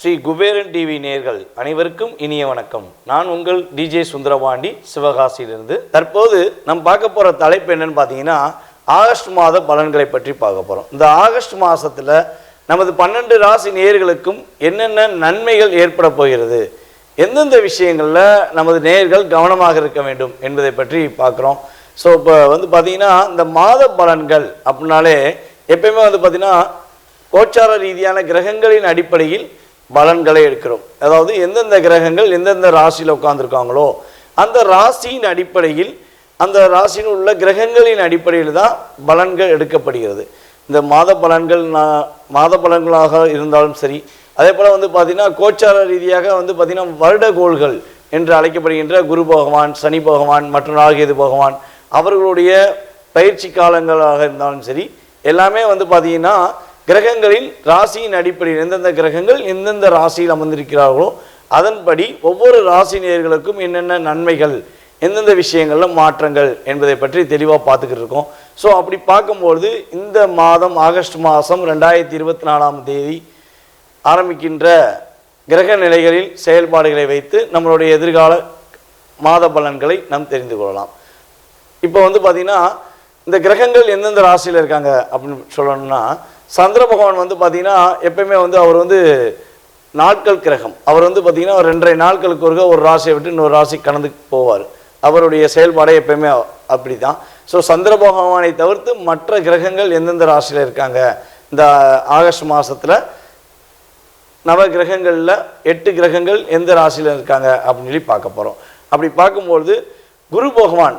Sri Kuberan TV நேர்கள் அனைவருக்கும் இனிய வணக்கம். நான் உங்கள் டிஜே சுந்தரபாண்டி சிவகாசியிலிருந்து. தற்போது நம்ம பார்க்க போகிற தலைப்பு என்னன்னு பார்த்தீங்கன்னா ஆகஸ்ட் மாத பலன்களை பற்றி பார்க்க போகிறோம் இந்த ஆகஸ்ட் மாதத்தில் நமது பன்னெண்டு ராசி நேர்களுக்கும் என்னென்ன நன்மைகள் ஏற்பட போகிறது எந்தெந்த விஷயங்களில் நமது நேர்கள் கவனமாக இருக்க வேண்டும் என்பதை பற்றி பார்க்குறோம். ஸோ இப்போ வந்து பார்த்தீங்கன்னா இந்த மாத பலன்கள் அப்படின்னாலே எப்பயுமே வந்து பார்த்தீங்கன்னா கோச்சார ரீதியான கிரகங்களின் அடிப்படையில் பலன்களை எடுக்கிறோம். அதாவது எந்தெந்த கிரகங்கள் எந்தெந்த ராசியில் உட்காந்துருக்காங்களோ அந்த ராசியின் அடிப்படையில் அந்த ராசியில் உள்ள கிரகங்களின் அடிப்படையில் தான் பலன்கள் எடுக்கப்படுகிறது. இந்த மாத பலன்கள் நான் மாத பலன்களாக இருந்தாலும் சரி அதே போல் வந்து பார்த்திங்கன்னா கோச்சார ரீதியாக வந்து பார்த்திங்கன்னா வருடகோள்கள் என்று அழைக்கப்படுகின்ற குரு பகவான் சனி பகவான் மற்றும் ராகேது பகவான் அவர்களுடைய பயிற்சி காலங்களாக இருந்தாலும் சரி எல்லாமே வந்து பார்த்தீங்கன்னா கிரகங்களின் ராசியின் அடிப்படையில் எந்தெந்த கிரகங்கள் எந்தெந்த ராசியில் அமர்ந்திருக்கிறார்களோ அதன்படி ஒவ்வொரு ராசி நேர்களுக்கும் என்னென்ன நன்மைகள் எந்தெந்த விஷயங்களில் மாற்றங்கள் என்பதை பற்றி தெளிவாக பார்த்துக்கிட்டு இருக்கோம். ஸோ அப்படி பார்க்கும்பொழுது இந்த மாதம் ஆகஸ்ட் மாதம் ரெண்டாயிரத்தி இருபத்தி நாலாம் தேதி ஆரம்பிக்கின்ற கிரக நிலைகளில் செயல்பாடுகளை வைத்து நம்மளுடைய எதிர்கால மாத பலன்களை நாம் தெரிந்து கொள்ளலாம். இப்போ வந்து பார்த்தீங்கன்னா இந்த கிரகங்கள் எந்தெந்த ராசியில் இருக்காங்க அப்படின்னு சொல்லணும்னா சந்திர பகவான் வந்து பார்த்தீங்கன்னா எப்பயுமே வந்து அவர் வந்து நாட்கள் கிரகம். அவர் வந்து பார்த்தீங்கன்னா ஒரு ரெண்டரை நாட்களுக்கு ஒருக்க ஒரு ராசியை விட்டு இன்னொரு ராசி கடந்து போவார். அவருடைய செயல்பாடே எப்பயுமே அப்படி தான் ஸோ சந்திர பகவானை தவிர்த்து மற்ற கிரகங்கள் எந்தெந்த ராசியில் இருக்காங்க? இந்த ஆகஸ்ட் மாதத்தில் நவ கிரகங்களில் எட்டு கிரகங்கள் எந்த ராசியில் இருக்காங்க அப்படின்னு சொல்லி பார்க்க போகிறோம் அப்படி பார்க்கும்பொழுது குரு பகவான்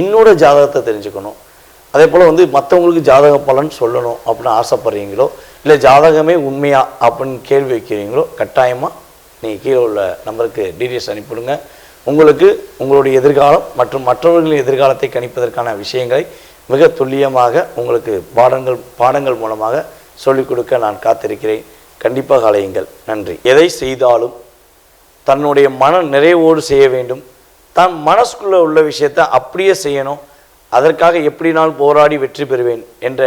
என்னோட ஜாதகத்தை தெரிஞ்சுக்கணும். அதே போல் வந்து மற்றவங்களுக்கு ஜாதக பலன் சொல்லணும் அப்படின்னு ஆசைப்படுறீங்களோ இல்லை ஜாதகமே உண்மையா அப்படின்னு கேள்வி வைக்கிறீங்களோ கட்டாயமாக நீங்கள் கீழே உள்ள நம்பருக்கு டீட்டெயில்ஸ் அனுப்பிவிடுங்க. உங்களுக்கு உங்களுடைய எதிர்காலம் மற்றும் மற்றவர்களின் எதிர்காலத்தை கணிப்பதற்கான விஷயங்களை மிக துல்லியமாக உங்களுக்கு பாடங்கள் பாடங்கள் மூலமாக சொல்லிக் கொடுக்க நான் காத்திருக்கிறேன். கண்டிப்பாக அலையுங்கள். நன்றி. எதை செய்தாலும் தன்னுடைய மன நிறைவோடு செய்ய வேண்டும். தான் மனசுக்குள்ளே உள்ள விஷயத்தை அப்படியே செய்யணும். அதற்காக எப்படி நான் போராடி வெற்றி பெறுவேன் என்ற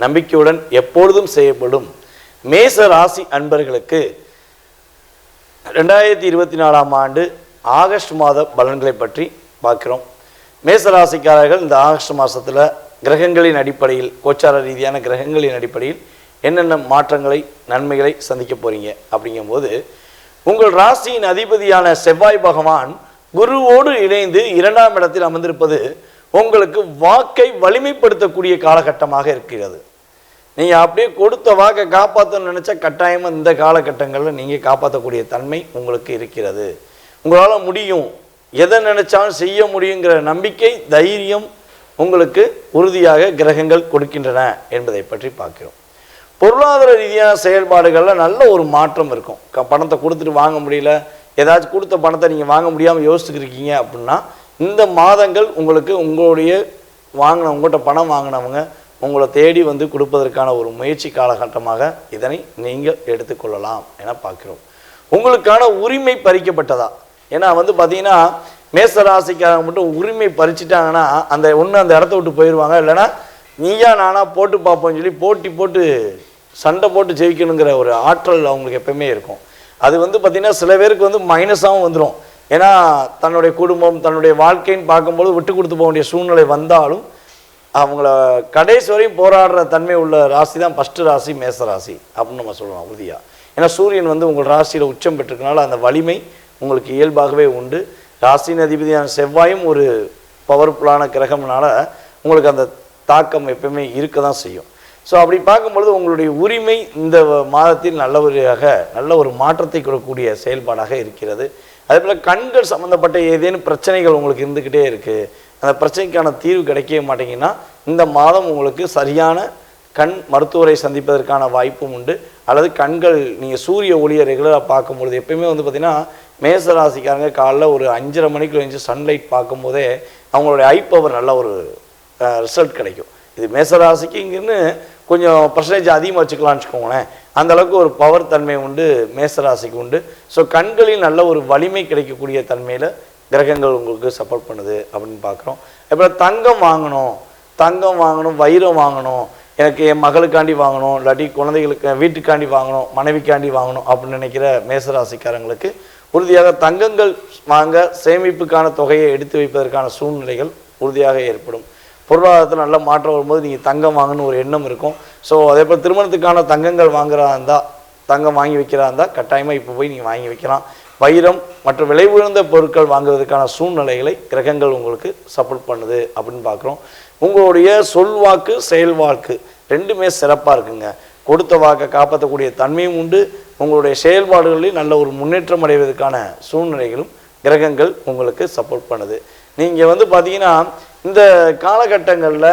நம்பிக்கையுடன் எப்பொழுதும் செய்யப்படும் மேச ராசி அன்பர்களுக்கு ரெண்டாயிரத்தி இருபத்தி நாலாம் ஆண்டு ஆகஸ்ட் மாத பலன்களை பற்றி பார்க்கிறோம். மேசராசிக்காரர்கள் இந்த ஆகஸ்ட் மாதத்தில் கிரகங்களின் அடிப்படையில் கோச்சார ரீதியான கிரகங்களின் அடிப்படையில் என்னென்ன மாற்றங்களை நன்மைகளை சந்திக்க போகிறீங்க அப்படிங்கும்போது உங்கள் ராசியின் அதிபதியான செவ்வாய் பகவான் குருவோடு இணைந்து இரண்டாம் இடத்தில் அமர்ந்திருப்பது உங்களுக்கு வாக்கை வலிமைப்படுத்தக்கூடிய காலகட்டமாக இருக்கிறது. நீங்கள் அப்படியே கொடுத்த வாக்கை காப்பாற்றணும்னு நினச்சா கட்டாயமாக இந்த காலகட்டங்களில் நீங்கள் காப்பாற்றக்கூடிய தன்மை உங்களுக்கு இருக்கிறது. உங்களால் முடியும். எதை நினச்சாலும் செய்ய முடியுங்கிற நம்பிக்கை தைரியம் உங்களுக்கு உறுதியாக கிரகங்கள் கொடுக்கின்றன என்பதை பற்றி பார்க்கிறோம். பொருளாதார ரீதியான செயல்பாடுகளில் நல்ல ஒரு மாற்றம் இருக்கும். க- பணத்தை கொடுத்துட்டு வாங்க முடியல ஏதாச்சும் கொடுத்த பணத்தை நீங்கள் வாங்க முடியாமல் யோசிச்சுட்டு இருக்கீங்க அப்படின்னா இந்த மாதங்கள் உங்களுக்கு உங்களுடைய வாங்கின உங்கள்கிட்ட பணம் வாங்கினவங்க உங்களை தேடி வந்து கொடுப்பதற்கான ஒரு முயற்சி காலகட்டமாக இதனை நீங்கள் எடுத்துக்கொள்ளலாம் என பார்க்கிறோம். உங்களுக்கான உரிமை பறிக்கப்பட்டதா? ஏன்னா வந்து பார்த்தீங்கன்னா மேசராசிக்காரங்க மட்டும் உரிமை பறிச்சிட்டாங்கன்னா அந்த ஒன்று அந்த இடத்த விட்டு போயிடுவாங்க இல்லைன்னா நீயா நானா போட்டு பார்ப்போம்னு சொல்லி போட்டி போட்டு சண்டை போட்டு ஜெயிக்கணுங்கிற ஒரு ஆற்றல் அவங்களுக்கு எப்பவுமே இருக்கும். அது வந்து பார்த்திங்கன்னா சில பேருக்கு வந்து மைனஸாகவும் வந்துடும் ஏன்னா தன்னுடைய குடும்பம் தன்னுடைய வாழ்க்கைன்னு பார்க்கும்போது விட்டு கொடுத்து போக வேண்டிய சூழ்நிலை வந்தாலும் அவங்கள கடைசி வரையும் போராடுற தன்மை உள்ள ராசி தான் ஃபஸ்ட்டு ராசி மேச ராசி அப்படின்னு நம்ம சொல்லலாம் உறுதியாக ஏன்னா சூரியன் வந்து உங்கள் ராசியில் உச்சம் பெற்றிருக்கனால அந்த வலிமை உங்களுக்கு இயல்பாகவே உண்டு. ராசியின் அதிபதியான செவ்வாயும் ஒரு பவர்ஃபுல்லான கிரகம்னால உங்களுக்கு அந்த தாக்கம் எப்பவுமே இருக்க தான் செய்யும். ஸோ அப்படி பார்க்கும்பொழுது உங்களுடைய உரிமை இந்த மாதத்தில் நல்ல நல்ல ஒரு மாற்றத்தை கொடுக்கக்கூடிய செயல்பாடாக இருக்கிறது. அதே போல் கண்கள் சம்மந்தப்பட்ட ஏதேனும் பிரச்சனைகள் உங்களுக்கு இருந்துக்கிட்டே இருக்குது அந்த பிரச்சனைக்கான தீர்வு கிடைக்கவே மாட்டிங்கன்னா இந்த மாதம் உங்களுக்கு சரியான கண் மருத்துவரை சந்திப்பதற்கான வாய்ப்பும் உண்டு. அல்லது கண்கள் நீங்கள் சூரிய ஒளியை ரெகுலராக பார்க்கும்பொழுது எப்பயுமே வந்து பார்த்திங்கன்னா மேச ராசிக்காரங்க காலைல ஒரு அஞ்சரை மணிக்கு எழுந்து சன்லைட் பார்க்கும்போதே அவங்களுடைய ஐ பவர் நல்ல ஒரு ரிசல்ட் கிடைக்கும். இது மேசராசிக்கு இங்கேன்னு கொஞ்சம் பர்சன்டேஜ் அதிகமாக வச்சுக்கலாம்னு வச்சுக்கோங்களேன். அந்தளவுக்கு ஒரு பவர் தன்மை உண்டு மேசராசிக்கு உண்டு. ஸோ கண்களில் நல்ல ஒரு வலிமை கிடைக்கக்கூடிய தன்மையில் கிரகங்கள் உங்களுக்கு சப்போர்ட் பண்ணுது அப்படின்னு பார்க்குறோம். அப்புறம் தங்கம் வாங்கணும். தங்கம் வாங்கணும் வைரம் வாங்கணும். எனக்கு என் மகளுக்காண்டி வாங்கணும் இல்லாட்டி குழந்தைகளுக்கு வீட்டுக்காண்டி வாங்கணும் மனைவிக்காண்டி வாங்கணும் அப்படின்னு நினைக்கிற மேசராசிக்காரங்களுக்கு உறுதியாக தங்கங்கள் வாங்க சேமிப்புக்கான தொகையை எடுத்து வைப்பதற்கான சூழ்நிலைகள் உறுதியாக ஏற்படும். பொருளாதாரத்தில் நல்ல மாற்றம் வரும்போது நீங்கள் தங்கம் வாங்கணும் ஒரு எண்ணம் இருக்கும். ஸோ அதே போல் திருமணத்துக்கான தங்கங்கள் வாங்குறதா இருந்தால் தங்கம் வாங்கி வைக்கிறதா இருந்தால் கட்டாயமாக இப்போ போய் நீங்கள் வாங்கி வைக்கலாம். வைரம் மற்றும் விலை உயர்ந்த பொருட்கள் வாங்குவதற்கான சூழ்நிலைகளை கிரகங்கள் உங்களுக்கு சப்போர்ட் பண்ணுது அப்படின்னு பார்க்குறோம் உங்களுடைய சொல்வாக்கு செயல்வாக்கு ரெண்டுமே சிறப்பாக இருக்குங்க. கொடுத்த வாக்கை காப்பாற்றக்கூடிய தன்மையும் உண்டு. உங்களுடைய செயல்பாடுகளில் நல்ல ஒரு முன்னேற்றம் அடைவதற்கான சூழ்நிலைகளும் கிரகங்கள் உங்களுக்கு சப்போர்ட் பண்ணுது. நீங்கள் வந்து பார்த்தீங்கன்னா இந்த காலகட்டங்களில்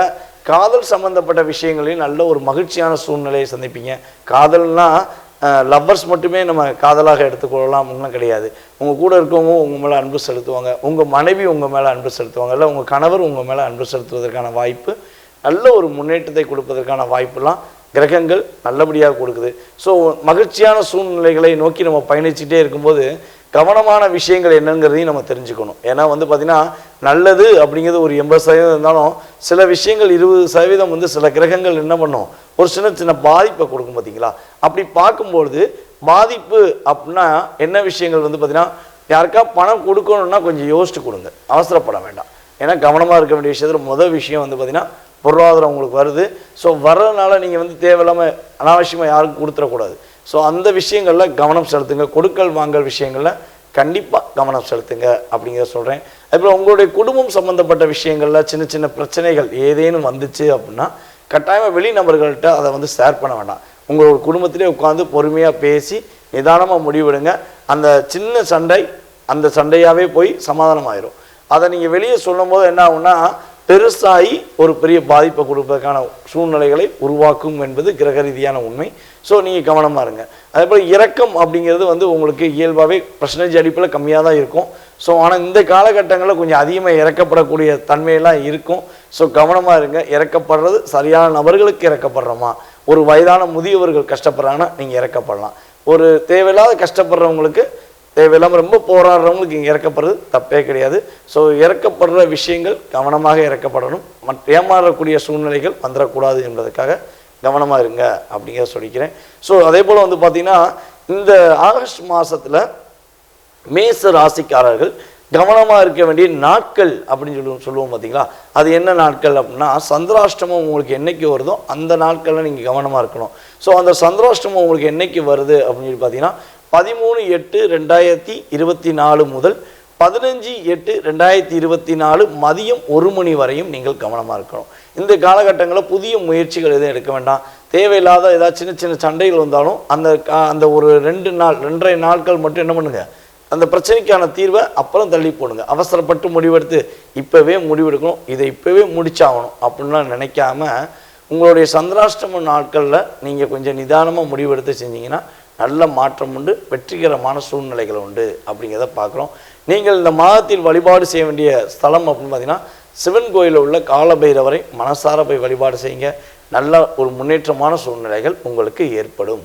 காதல் சம்மந்தப்பட்ட விஷயங்களையும் நல்ல ஒரு மகிழ்ச்சியான சூழ்நிலையை சந்திப்பீங்க. காதல்னால் லவ்வர்ஸ் மட்டுமே நம்ம காதலாக எடுத்துக்கொள்ளலாம் ஒன்றும் கிடையாது. உங்கள் கூட இருக்கவங்க உங்கள் மேலே அன்பு செலுத்துவாங்க. உங்கள் மனைவி உங்கள் மேலே அன்பு செலுத்துவாங்க. இல்லை உங்கள் கணவர் உங்கள் மேலே அன்பு செலுத்துவதற்கான வாய்ப்பு நல்ல ஒரு முன்னேற்றத்தை கொடுப்பதற்கான வாய்ப்பெல்லாம் கிரகங்கள் நல்லபடியாக கொடுக்குது. ஸோ மகிழ்ச்சியான சூழ்நிலைகளை நோக்கி நம்ம பயணிச்சுட்டே இருக்கும்போது கவனமான விஷயங்கள் என்னங்கிறதையும் நம்ம தெரிஞ்சுக்கணும். ஏன்னா வந்து பார்த்திங்கன்னா நல்லது அப்படிங்கிறது ஒரு எண்பது சதவீதம் இருந்தாலும் சில விஷயங்கள் இருபது சதவீதம் வந்து சில கிரகங்கள் என்ன பண்ணும்? ஒரு சின்ன சின்ன பாதிப்பை கொடுக்கும் பார்த்தீங்களா அப்படி பார்க்கும்பொழுது பாதிப்பு அப்படின்னா என்ன விஷயங்கள் வந்து பார்த்திங்கன்னா யாருக்கா பணம் கொடுக்கணும்னா கொஞ்சம் யோசிச்சு கொடுங்க. அவசரப்பட வேண்டாம். ஏன்னா கவனமாக இருக்க வேண்டிய விஷயத்தில் முதல் விஷயம் வந்து பார்த்திங்கன்னா பொருளாதாரம் உங்களுக்கு வருது. ஸோ வர்றதுனால நீங்கள் வந்து தேவையில்லாமல் அனாவசியமாக யாருக்கும் கொடுத்துடக்கூடாது. ஸோ அந்த விஷயங்களில் கவனம் செலுத்துங்க. கொடுக்கல் வாங்கல் விஷயங்களில் கண்டிப்பாக கவனம் செலுத்துங்க அப்படிங்கிற சொல்கிறேன் அதுபோல் உங்களுடைய குடும்பம் சம்மந்தப்பட்ட விஷயங்களில் சின்ன சின்ன பிரச்சனைகள் ஏதேனும் வந்துச்சு அப்படின்னா கட்டாயமாக வெளிநபர்கள்ட்ட அதை வந்து ஷேர் பண்ண வேண்டாம். உங்களோட குடும்பத்திலே உட்காந்து பொறுமையாக பேசி நிதானமாக முடிவெடுங்க. அந்த சின்ன சண்டை அந்த சண்டையாகவே போய் சமாதானம் ஆயிரும் அதை நீங்கள் வெளியே சொல்லும்போது என்ன ஆகும்னா பெருசாகி ஒரு பெரிய பாதிப்பை கொடுப்பதற்கான சூழ்நிலைகளை உருவாக்கும் என்பது கிரக ரீதியான உண்மை. ஸோ நீங்கள் கவனமாக இருங்க. அதே போல் இறக்கம் அப்படிங்கிறது வந்து உங்களுக்கு இயல்பாகவே பர்சன்டேஜ் அடிப்பில் கம்மியாக தான் இருக்கும். ஸோ ஆனால் இந்த காலகட்டங்களில் கொஞ்சம் அதிகமாக இறக்கப்படக்கூடிய தன்மையெல்லாம் இருக்கும். ஸோ கவனமாக இருங்க. இறக்கப்படுறது சரியான நபர்களுக்கு இறக்கப்படுறோமா? ஒரு வயதான முதியவர்கள் கஷ்டப்படுறாங்கன்னா நீங்கள் இறக்கப்படலாம். ஒரு தேவையில்லாத கஷ்டப்படுறவங்களுக்கு தேவையில்லாமல் ரொம்ப போராடுறவங்களுக்கு இங்கே இறக்கப்படுறது தப்பே கிடையாது. ஸோ இறக்கப்படுற விஷயங்கள் கவனமாக இறக்கப்படணும். மற்ற ஏமாறக்கூடிய சூழ்நிலைகள் வந்துடக்கூடாது என்பதற்காக கவனமாக இருங்க அப்படிங்கிறத சொல்லிக்கிறேன். ஸோ அதே போல் வந்து பார்த்திங்கன்னா இந்த ஆகஸ்ட் மாதத்தில் மேச ராசிக்காரர்கள் கவனமாக இருக்க வேண்டிய நாட்கள் அப்படின்னு சொல்லி சொல்லுவோம் பார்த்தீங்களா அது என்ன நாட்கள் அப்படின்னா சந்திராஷ்டமம் உங்களுக்கு என்னைக்கு வருதோ அந்த நாட்களில் நீங்கள் கவனமாக இருக்கணும். ஸோ அந்த சந்திராஷ்டமம் உங்களுக்கு என்னைக்கு வருது அப்படின்னு சொல்லி பார்த்தீங்கன்னா பதிமூணு எட்டு ரெண்டாயிரத்தி இருபத்தி நாலு முதல் பதினஞ்சு எட்டு ரெண்டாயிரத்தி இருபத்தி நாலு மதியம் ஒரு மணி வரையும் நீங்கள் கவனமாக இருக்கணும். இந்த காலகட்டங்களில் புதிய முயற்சிகள் எதுவும் எடுக்க வேண்டாம். தேவையில்லாத ஏதாவது சின்ன சின்ன சண்டைகள் வந்தாலும் அந்த கா- அந்த ஒரு ரெண்டு நாள் ரெண்டரை நாட்கள் மட்டும் என்ன பண்ணுங்கள் அந்த பிரச்சனைக்கான தீர்வை அப்புறம் தள்ளி போடுங்க. அவசரப்பட்டு முடிவெடுத்து இப்போவே முடிவெடுக்கணும். இதை இப்போவே முடிச்சாகணும் அப்படின்லாம் நினைக்காம உங்களுடைய சந்திராஷ்டம நாட்களில் நீங்கள் கொஞ்சம் நிதானமாக முடிவெடுத்து செஞ்சீங்கன்னா நல்ல மாற்றம் உண்டு வெற்றிகரமான சூழ்நிலைகள் உண்டு அப்படிங்கிறத பார்க்குறோம். நீங்கள் இந்த மாதத்தில் வழிபாடு செய்ய வேண்டிய ஸ்தலம் அப்படின்னு பார்த்தீங்கன்னா சிவன் கோயிலில் உள்ள காலபைரவரை மனசார போய் வழிபாடு செய்யுங்க. நல்ல ஒரு முன்னேற்றமான சூழ்நிலைகள் உங்களுக்கு ஏற்படும்.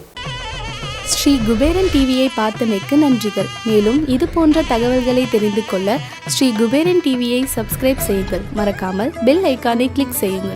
ஸ்ரீ குபேரன் டிவியை பார்த்தமைக்கு நன்றிகள். மேலும் இது போன்ற தகவல்களை தெரிந்து கொள்ள ஸ்ரீ குபேரன் டிவியை சப்ஸ்கிரைப் செய்யுங்கள். மறக்காமல் பெல் ஐக்கானை கிளிக் செய்யுங்கள்.